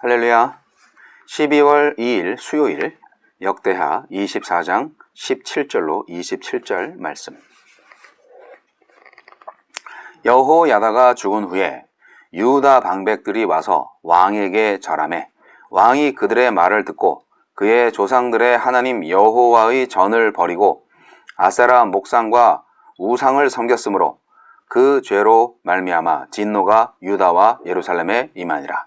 할렐루야. 12월 2일 수요일 역대하 24장 17절로 27절 말씀. 여호야다가 죽은 후에 유다 방백들이 와서 왕에게 절함해 왕이 그들의 말을 듣고 그의 조상들의 하나님 여호와의 전을 버리고 아세라 목상과 우상을 섬겼으므로 그 죄로 말미암아 진노가 유다와 예루살렘에 임하니라.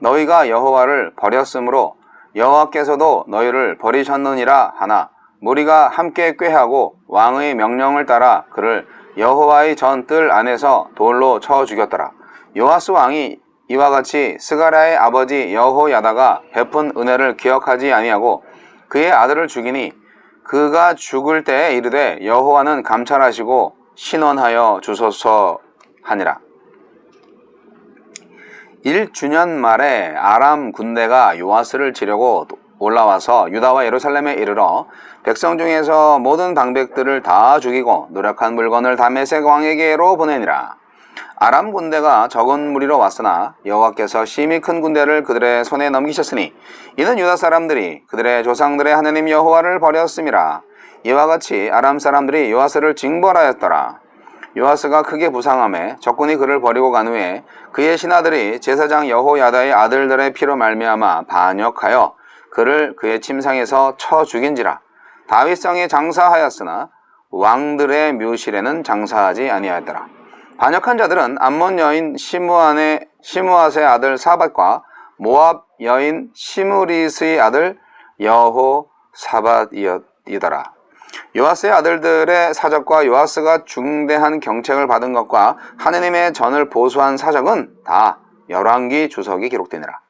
너희가 여호와를 버렸으므로 여호와께서도 너희를 버리셨느니라 하나 무리가 함께 꾀하고 왕의 명령을 따라 그를 여호와의 전 뜰 안에서 돌로 쳐 죽였더라. 요아스 왕이 이와 같이 스가랴의 아버지 여호야다가 베푼 은혜를 기억하지 아니하고 그의 아들을 죽이니 그가 죽을 때에 이르되 여호와는 감찰하시고 신원하여 주소서 하니라. 1주년 말에 아람 군대가 요아스를 치려고 올라와서 유다와 예루살렘에 이르러 백성 중에서 모든 방백들을 다 죽이고 노력한 물건을 다메섹 왕에게로 보내니라. 아람 군대가 적은 무리로 왔으나 여호와께서 심히 큰 군대를 그들의 손에 넘기셨으니 이는 유다 사람들이 그들의 조상들의 하나님 여호와를 버렸음이라. 이와 같이 아람 사람들이 요아스를 징벌하였더라. 요아스가 크게 부상함에 적군이 그를 버리고 간 후에 그의 신하들이 제사장 여호야다의 아들들의 피로 말미암아 반역하여 그를 그의 침상에서 쳐 죽인지라. 다윗성에 장사하였으나 왕들의 묘실에는 장사하지 아니하였더라. 반역한 자들은 암몬 여인 시무안의 시무앗의 아들 사밧과 모압 여인 시무리스의 아들 여호 사밧이더라 요아스의 아들들의 사적과 요아스가 중대한 경책을 받은 것과 하느님의 전을 보수한 사적은 다 열왕기 주석이 기록되니라.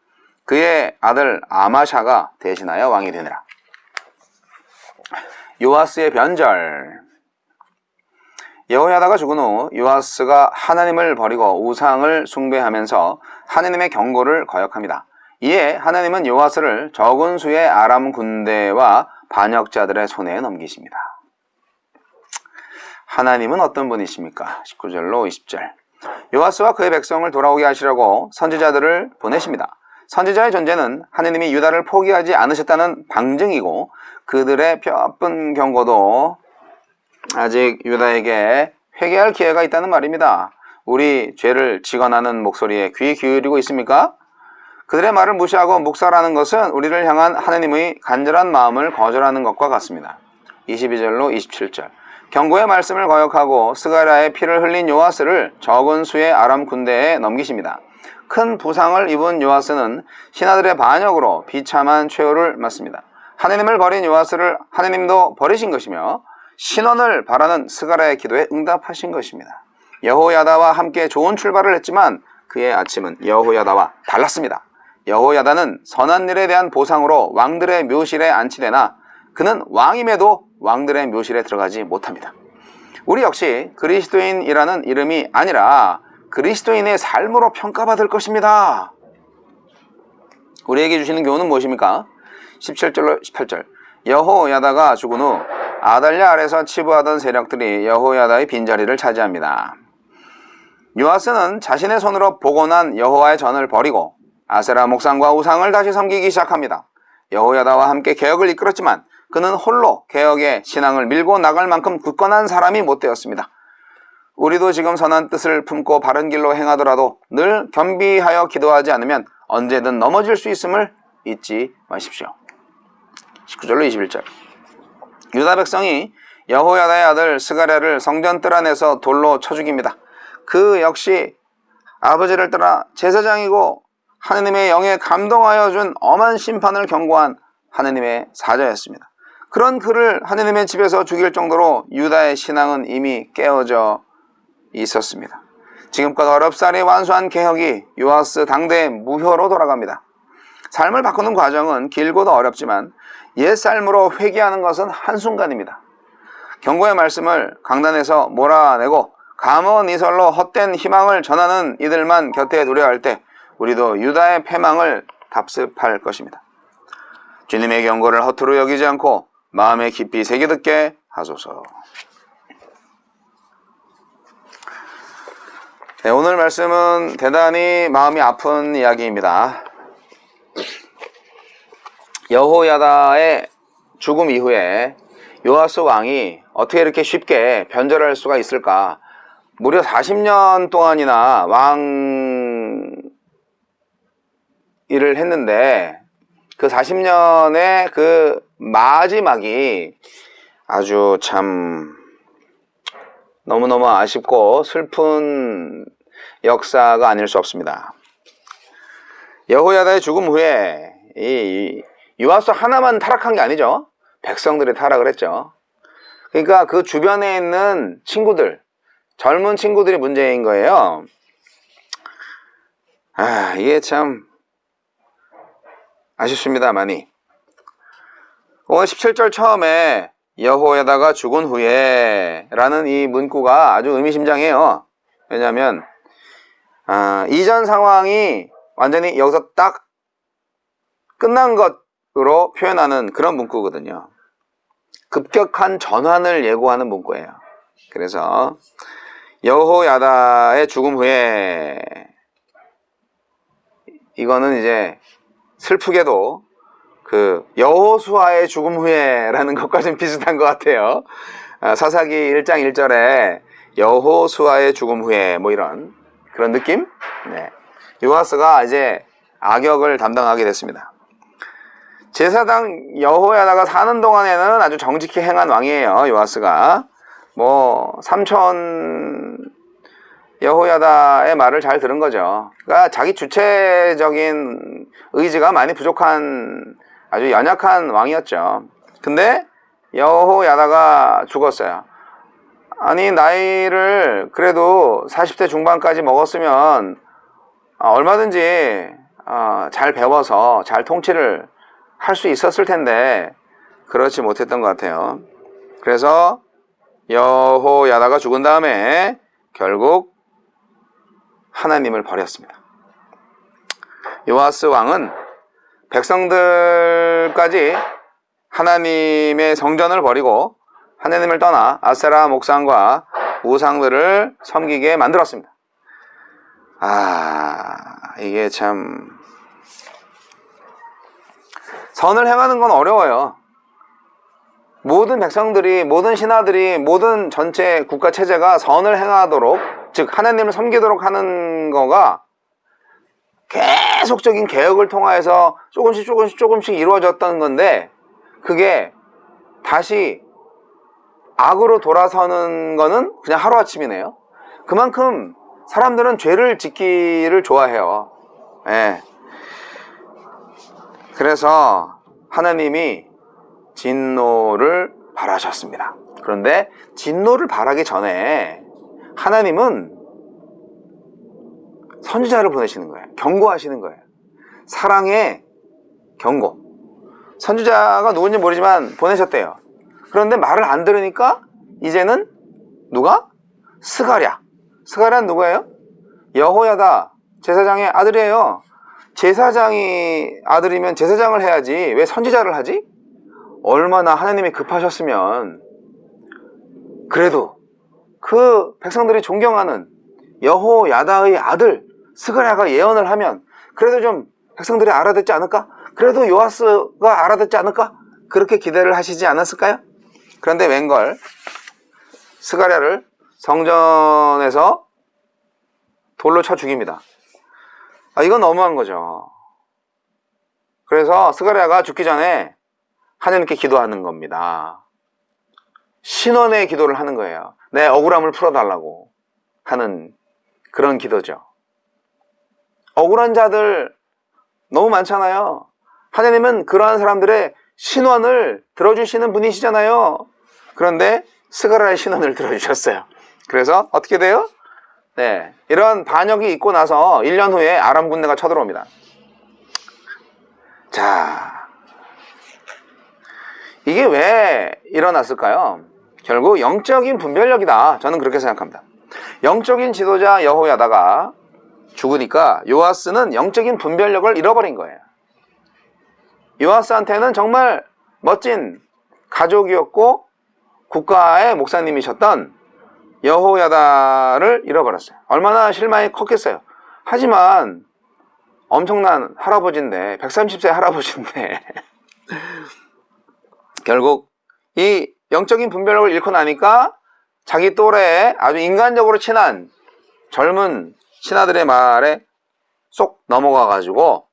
그의 아들 아마샤가 대신하여 왕이 되니라. 요아스의 변절 여호야다가 죽은 후 요아스가 하나님을 버리고 우상을 숭배하면서 하나님의 경고를 거역합니다. 이에 하나님은 요아스를 적은 수의 아람 군대와 반역자들의 손에 넘기십니다. 하나님은 어떤 분이십니까? 19절로 20절. 요아스와 그의 백성을 돌아오게 하시려고 선지자들을 보내십니다. 선지자의 존재는 하느님이 유다를 포기하지 않으셨다는 방증이고 그들의 뼈아픈 경고도 아직 유다에게 회개할 기회가 있다는 말입니다. 우리 죄를 직언하는 목소리에 귀 기울이고 있습니까? 그들의 말을 무시하고 묵살하는 것은 우리를 향한 하느님의 간절한 마음을 거절하는 것과 같습니다. 22절로 27절. 경고의 말씀을 거역하고 스가랴의 피를 흘린 요아스를 적은 수의 아람 군대에 넘기십니다. 큰 부상을 입은 요아스는 신하들의 반역으로 비참한 최후를 맞습니다. 하느님을 버린 요아스를 하느님도 버리신 것이며 신원을 바라는 스가랴의 기도에 응답하신 것입니다. 여호야다와 함께 좋은 출발을 했지만 그의 아침은 여호야다와 달랐습니다. 여호야다는 선한 일에 대한 보상으로 왕들의 묘실에 안치되나 그는 왕임에도 왕들의 묘실에 들어가지 못합니다. 우리 역시 그리스도인이라는 이름이 아니라 그리스도인의 삶으로 평가받을 것입니다. 우리에게 주시는 교훈은 무엇입니까? 17절로 18절. 여호야다가 죽은 후 아달랴 아래서 치부하던 세력들이 여호야다의 빈자리를 차지합니다. 요아스는 자신의 손으로 복원한 여호와의 전을 버리고 아세라 목상과 우상을 다시 섬기기 시작합니다. 여호야다와 함께 개혁을 이끌었지만 그는 홀로 개혁의 신앙을 밀고 나갈 만큼 굳건한 사람이 못 되었습니다. 우리도 지금 선한 뜻을 품고 바른 길로 행하더라도 늘 겸비하여 기도하지 않으면 언제든 넘어질 수 있음을 잊지 마십시오. 19절로 21절. 유다 백성이 여호야다의 아들 스가랴를 성전 뜰 안에서 돌로 쳐 죽입니다. 그 역시 아버지를 따라 제사장이고 하느님의 영에 감동하여 준 엄한 심판을 경고한 하느님의 사자였습니다. 그런 그를 하느님의 집에서 죽일 정도로 유다의 신앙은 이미 깨어져 있었습니다. 지금껏 어렵사리 완수한 개혁이 요아스 당대의 무효로 돌아갑니다. 삶을 바꾸는 과정은 길고도 어렵지만 옛 삶으로 회귀하는 것은 한순간입니다. 경고의 말씀을 강단에서 몰아내고 감언 이설로 헛된 희망을 전하는 이들만 곁에 두려 할 때 우리도 유다의 패망을 답습할 것입니다. 주님의 경고를 허투루 여기지 않고 마음에 깊이 새겨듣게 하소서. 네, 오늘 말씀은 대단히 마음이 아픈 이야기입니다. 여호야다의 죽음 이후에 요아스 왕이 어떻게 이렇게 쉽게 변절할 수가 있을까? 무려 40년 동안이나 왕 일을 했는데 그 40년의 그 마지막이 아주 참 너무너무 아쉽고 슬픈 역사가 아닐 수 없습니다. 여호야다의 죽음 후에 이 요아스 하나만 타락한 게 아니죠. 백성들이 타락을 했죠. 그러니까 그 주변에 있는 친구들, 젊은 친구들이 문제인 거예요. 아, 이게 참 아쉽습니다, 많이. 오늘 17절 처음에 여호야다가 죽은 후에 라는 이 문구가 아주 의미심장해요. 왜냐하면 아, 이전 상황이 완전히 여기서 딱 끝난 것으로 표현하는 그런 문구거든요. 급격한 전환을 예고하는 문구예요. 그래서 여호야다의 죽음 후에 이거는 이제 슬프게도 그 여호수아의 죽음 후에라는 것과 좀 비슷한 것 같아요. 아, 사사기 1장 1절에 여호수아의 죽음 후에 뭐 이런 그런 느낌? 네. 요아스가 이제 악역을 담당하게 됐습니다. 제사장 여호야다가 사는 동안에는 아주 정직히 행한 왕이에요. 요아스가 뭐 삼촌 여호야다의 말을 잘 들은 거죠. 그러니까 자기 주체적인 의지가 많이 부족한 아주 연약한 왕이었죠. 근데 여호야다가 죽었어요. 아니 나이를 그래도 40대 중반까지 먹었으면 아, 얼마든지 어, 잘 배워서 잘 통치를 할 수 있었을 텐데 그렇지 못했던 것 같아요. 그래서 여호야다가 죽은 다음에 결국 하나님을 버렸습니다. 요아스 왕은 백성들까지 하나님의 성전을 버리고 하나님을 떠나 아세라 목상과 우상들을 섬기게 만들었습니다. 아, 이게 참 선을 행하는 건 어려워요. 모든 백성들이, 모든 신하들이, 모든 전체 국가 체제가 선을 행하도록, 즉, 하나님을 섬기도록 하는 거가 계속적인 개혁을 통하여서 조금씩 조금씩 조금씩 이루어졌던 건데, 그게 다시 악으로 돌아서는 거는 그냥 하루아침이네요. 그만큼 사람들은 죄를 짓기를 좋아해요. 예. 그래서 하나님이 진노를 바라셨습니다. 그런데 진노를 바라기 전에 하나님은 선지자를 보내시는 거예요. 경고하시는 거예요. 사랑의 경고. 선지자가 누군지 모르지만 보내셨대요. 그런데 말을 안 들으니까 이제는 누가? 스가랴. 스가랴는 누구예요? 여호야다. 제사장의 아들이에요. 제사장이 아들이면 제사장을 해야지 왜 선지자를 하지? 얼마나 하나님이 급하셨으면 그래도 그 백성들이 존경하는 여호야다의 아들 스가랴가 예언을 하면 그래도 좀 백성들이 알아듣지 않을까? 그래도 요아스가 알아듣지 않을까? 그렇게 기대를 하시지 않았을까요? 그런데 웬걸 스가랴를 성전에서 돌로 쳐 죽입니다. 아, 이건 너무한 거죠. 그래서 스가랴가 죽기 전에 하나님께 기도하는 겁니다. 신원의 기도를 하는 거예요. 내 억울함을 풀어달라고 하는 그런 기도죠. 억울한 자들 너무 많잖아요. 하나님은 그러한 사람들의 신원을 들어주시는 분이시잖아요. 그런데 스가랴의 신원을 들어주셨어요. 그래서 어떻게 돼요? 네, 이런 반역이 있고 나서 1년 후에 아람 군대가 쳐들어옵니다. 자, 이게 왜 일어났을까요? 결국 영적인 분별력이다. 저는 그렇게 생각합니다. 영적인 지도자 여호야다가 죽으니까 요아스는 영적인 분별력을 잃어버린 거예요. 요아스한테는 정말 멋진 가족이었고 국가의 목사님이셨던 여호야다를 잃어버렸어요. 얼마나 실망이 컸겠어요. 하지만 엄청난 할아버지인데 130세 할아버지인데 결국 이 영적인 분별력을 잃고 나니까 자기 또래에 아주 인간적으로 친한 젊은 신하들의 말에 쏙 넘어가 가지고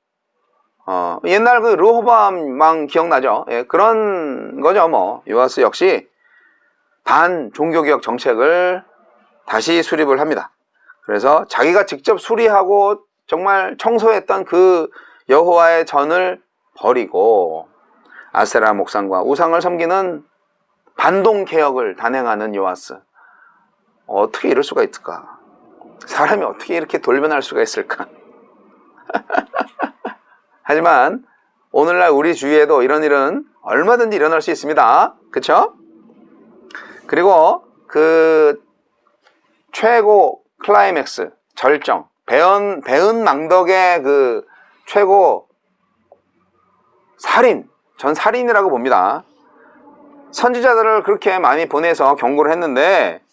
어, 옛날 그 르호밤만 기억나죠? 예, 그런 거죠, 뭐. 요아스 역시 반 종교개혁 정책을 다시 수립을 합니다. 그래서 자기가 직접 수리하고 정말 청소했던 그 여호와의 전을 버리고 아세라 목상과 우상을 섬기는 반동 개혁을 단행하는 요아스. 어떻게 이럴 수가 있을까? 사람이 어떻게 이렇게 돌변할 수가 있을까? 하지만 오늘날 우리 주위에도 이런 일은 얼마든지 일어날 수 있습니다. 그쵸? 그리고 그 최고 클라이맥스, 절정, 배은, 배은 망덕의 그 최고 살인, 전 살인이라고 봅니다. 선지자들을 그렇게 많이 보내서 경고를 했는데,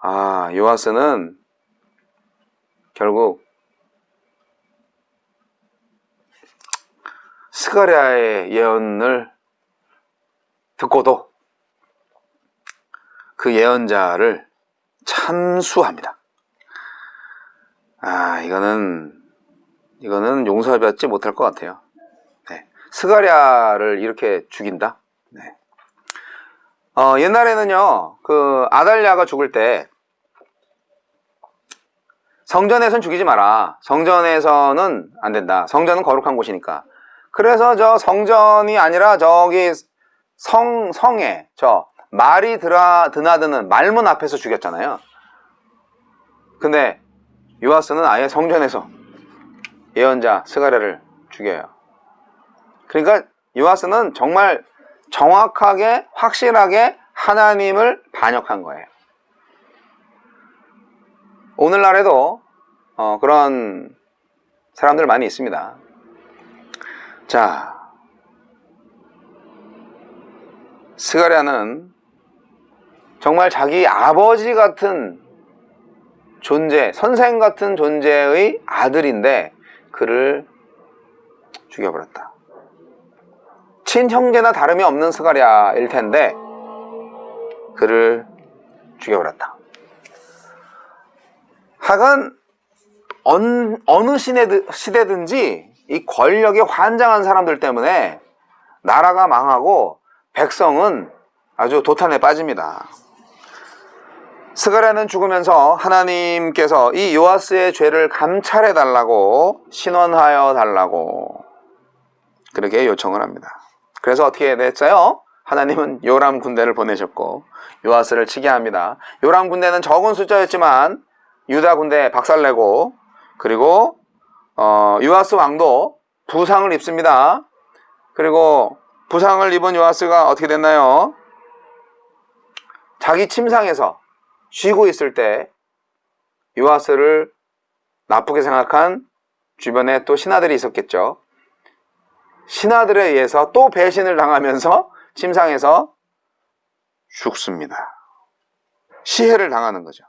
아, 요하스는 결국 스가랴의 예언을 듣고도 그 예언자를 참수합니다. 아, 이거는, 이거는 용서받지 못할 것 같아요. 네. 스가랴를 이렇게 죽인다? 네. 어, 옛날에는요, 그, 아달랴가 죽을 때, 성전에선 죽이지 마라. 성전에서는 안 된다. 성전은 거룩한 곳이니까. 그래서 저 성전이 아니라 저기 성, 성에, 저, 말이 드라, 드나드는 말문 앞에서 죽였잖아요. 근데 요하스는 아예 성전에서 예언자 스가랴를 죽여요. 그러니까 요하스는 정말 정확하게 확실하게 하나님을 반역한 거예요. 오늘날에도 어, 그런 사람들 많이 있습니다. 자, 스가랴는 정말 자기 아버지 같은 존재, 선생 같은 존재의 아들인데 그를 죽여버렸다. 친형제나 다름이 없는 스가랴일 텐데 그를 죽여버렸다. 하간 어느 시대든지 이 권력에 환장한 사람들 때문에 나라가 망하고 백성은 아주 도탄에 빠집니다. 스가랴는 죽으면서 하나님께서 이 요아스의 죄를 감찰해 달라고 신원하여 달라고 그렇게 요청을 합니다. 그래서 어떻게 됐어요? 하나님은 요람 군대를 보내셨고 요아스를 치게 합니다. 요람 군대는 적은 숫자였지만 유다 군대 박살내고 그리고 어, 요아스 왕도 부상을 입습니다. 그리고 부상을 입은 요아스가 어떻게 됐나요? 자기 침상에서 쉬고 있을 때 요아스를 나쁘게 생각한 주변에 또 신하들이 있었겠죠. 신하들에 의해서 또 배신을 당하면서 침상에서 죽습니다. 시해를 당하는 거죠.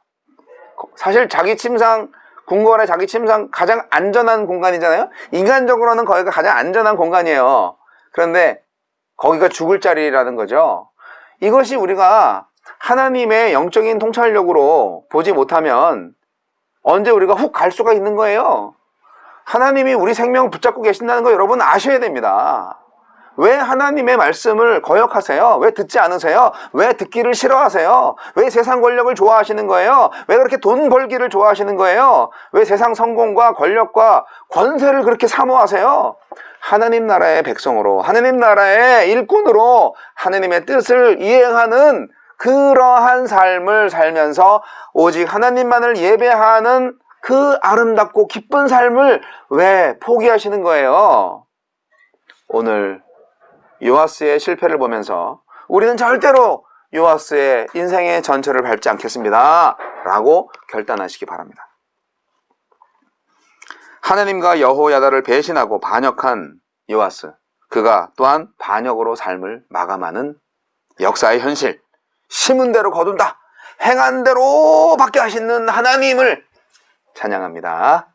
사실 자기 침상, 궁궐의 자기 침상 가장 안전한 공간이잖아요. 인간적으로는 거기가 가장 안전한 공간이에요. 그런데 거기가 죽을 자리라는 거죠. 이것이 우리가 하나님의 영적인 통찰력으로 보지 못하면 언제 우리가 훅 갈 수가 있는 거예요. 하나님이 우리 생명 붙잡고 계신다는 거 여러분 아셔야 됩니다. 왜 하나님의 말씀을 거역하세요? 왜 듣지 않으세요? 왜 듣기를 싫어하세요? 왜 세상 권력을 좋아하시는 거예요? 왜 그렇게 돈 벌기를 좋아하시는 거예요? 왜 세상 성공과 권력과 권세를 그렇게 사모하세요? 하나님 나라의 백성으로, 하나님 나라의 일꾼으로 하나님의 뜻을 이행하는 그러한 삶을 살면서 오직 하나님만을 예배하는 그 아름답고 기쁜 삶을 왜 포기하시는 거예요? 오늘 요아스의 실패를 보면서 우리는 절대로 요아스의 인생의 전철을 밟지 않겠습니다. 라고 결단하시기 바랍니다. 하나님과 여호야다를 배신하고 반역한 요아스. 그가 또한 반역으로 삶을 마감하는 역사의 현실. 심은 대로 거둔다. 행한 대로 받게 하시는 하나님을 찬양합니다.